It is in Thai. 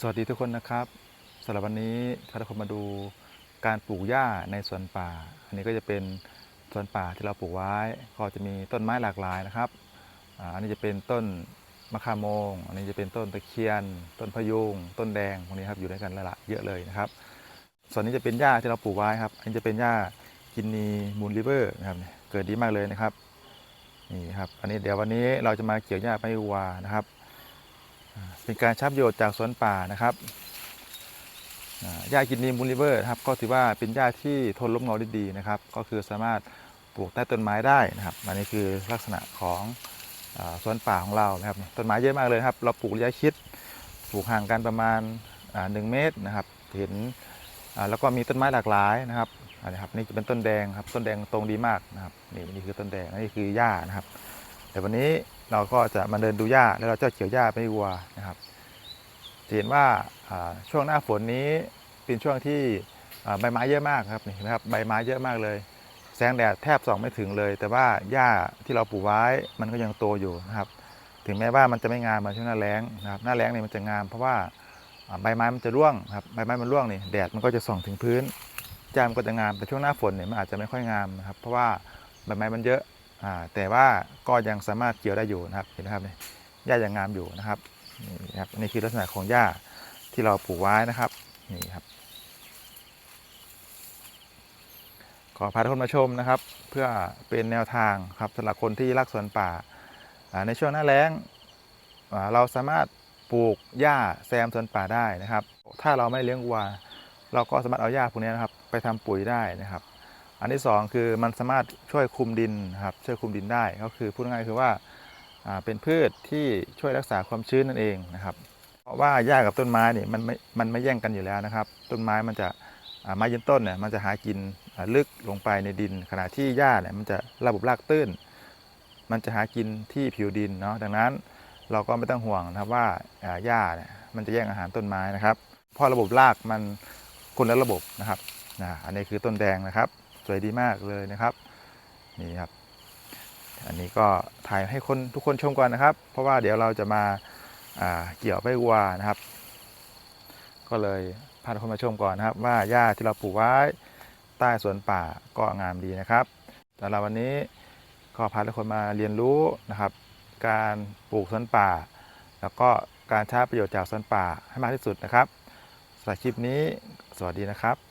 สวัสดีทุกคนนะครับสำหรับวันนี้พาทุกคนมาดูการปลูกหญ้าในสวนป่า อันนี้ก็จะเป็นสวนป่าที่เราปลูกไว้ ก็จะมีต้นไม้หลากหลายนะครับอันนี้จะเป็นต้นมะขามโมง อันนี้จะเป็นต้นตะเคียน ต้นพะยุงต้นแดงพวกนี้ครับอยู่ด้วยกันละเยอะเลยนะครับ ส่วนนี้จะเป็นหญ้าที่เราปลูกไว้ครับ อันนี้จะเป็นหญ้ากินนีมูลริเวอร์นะครับเนี่ยเกิดดีมากเลยนะครับนี่ครับ อันนี้เดี๋ยววันนี้เราจะมาเกี่ยวหญ้าไปวัวนะครับ เป็นการชับโยชน์จากสวนป่านะครับอ่าหญ้ากินนีมูลิเวอร์ครับก็ถือว่าเป็นหญ้าที่ทนลมเงาได้ดีนะครับ ก็คือสามารถปลูกใต้ต้นไม้ได้นะครับอันนี้คือลักษณะของอสวนป่าของเรานะครับต้นไม้เยอะมากเลยครับ เราปลูกระยะชิดปลูกห่างกันประมาณหนึ่งเมตรนะครับเห็นแล้วก็มีต้นไม้หลากหลายนะครับอันนี้ครับนี่จะเป็นต้นแดงครับต้นแดงตรงดีมากนะครับนี่นี่คือต้นแดงนี่คือหญ้านะครับเดี๋ยววันนี้ เราก็จะมาเดินดูหญ้าแล้วเราจะเกี่ยวหญ้าไปวัวนะครับจะเห็นว่าช่วงหน้าฝนนี้เป็นช่วงที่ใบไม้เยอะมากครับเห็นไหมครับใบไม้เยอะมากเลย แสงแดดแทบส่องไม่ถึงเลย แต่ว่าหญ้าที่เราปลูกไว้มันก็ยังโตอยู่นะครับถึงแม้ว่ามันจะไม่งามเหมือนช่วงหน้าแล้งนะครับหน้าแล้งเนี่ยมันจะงามเพราะว่าใบไม้มันจะร่วงครับใบไม้มันร่วงนี่แดดมันก็จะส่องถึงพื้นหญ้ามันก็จะงามแต่ช่วงหน้าฝนเนี่ยมันอาจจะไม่ค่อยงามนะครับเพราะว่าใบไม้มันเยอะ แต่ว่าก็ยังสามารถเกี่ยวได้อยู่นะครับเห็นไหมครับนี่หญ้ายังงามอยู่นะครับนี่ครับอันนี้คือลักษณะของหญ้าที่เราปลูกไว้นะครับนี่ครับ ขอพาทุกคนมาชมนะครับ เพื่อเป็นแนวทางครับสำหรับคนที่รักสวนป่า ในช่วงหน้าแล้งเราสามารถปลูกหญ้าแซมสวนป่าได้นะครับ ถ้าเราไม่เลี้ยงวัวเราก็สามารถเอาหญ้าพวกนี้นะครับ ไปทำปุ๋ยได้นะครับ อันที่สองคือมันสามารถช่วยคุมดินครับช่วยคุมดินได้ก็คือพูดง่ายๆคือว่าเป็นพืชที่ช่วยรักษาความชื้นนั่นเองนะครับ เพราะว่าหญ้ากับต้นไม้เนี่ยมันไม่มันไม่แย่งกันอยู่แล้วนะครับ ต้นไม้มันจะไม้ยืนต้นเนี่ยมันจะหากินลึกลงไปในดิน ขณะที่หญ้าเนี่ยมันจะระบบรากตื้น มันจะหากินที่ผิวดินเนาะดังนั้นเราก็ไม่ต้องห่วงนะครับว่าหญ้าเนี่ยมันจะแย่งอาหารต้นไม้นะครับเพราะระบบรากมันคนละระบบนะครับอันนี้คือต้นแดงนะครับ สวยดีมากเลยนะครับนี่ครับ อันนี้ก็ถ่ายให้คนทุกคนชมก่อนนะครับ เพราะว่าเดี๋ยวเราจะมาาเกี่ยวไปวัวนะครับ ก็เลยพาทุกคนมาชมก่อนนะครับ ว่าหญ้าที่เราปลูกไว้ใต้สวนป่าก็งามดีนะครับสำหรับวันนี้ก็พาทุกคนมาเรียนรู้นะครับ การปลูกสวนป่า แล้วก็การใช้ประโยชน์จากสวนป่าให้มากที่สุดนะครับสำหรับคลิปนี้สวัสดีนะครับ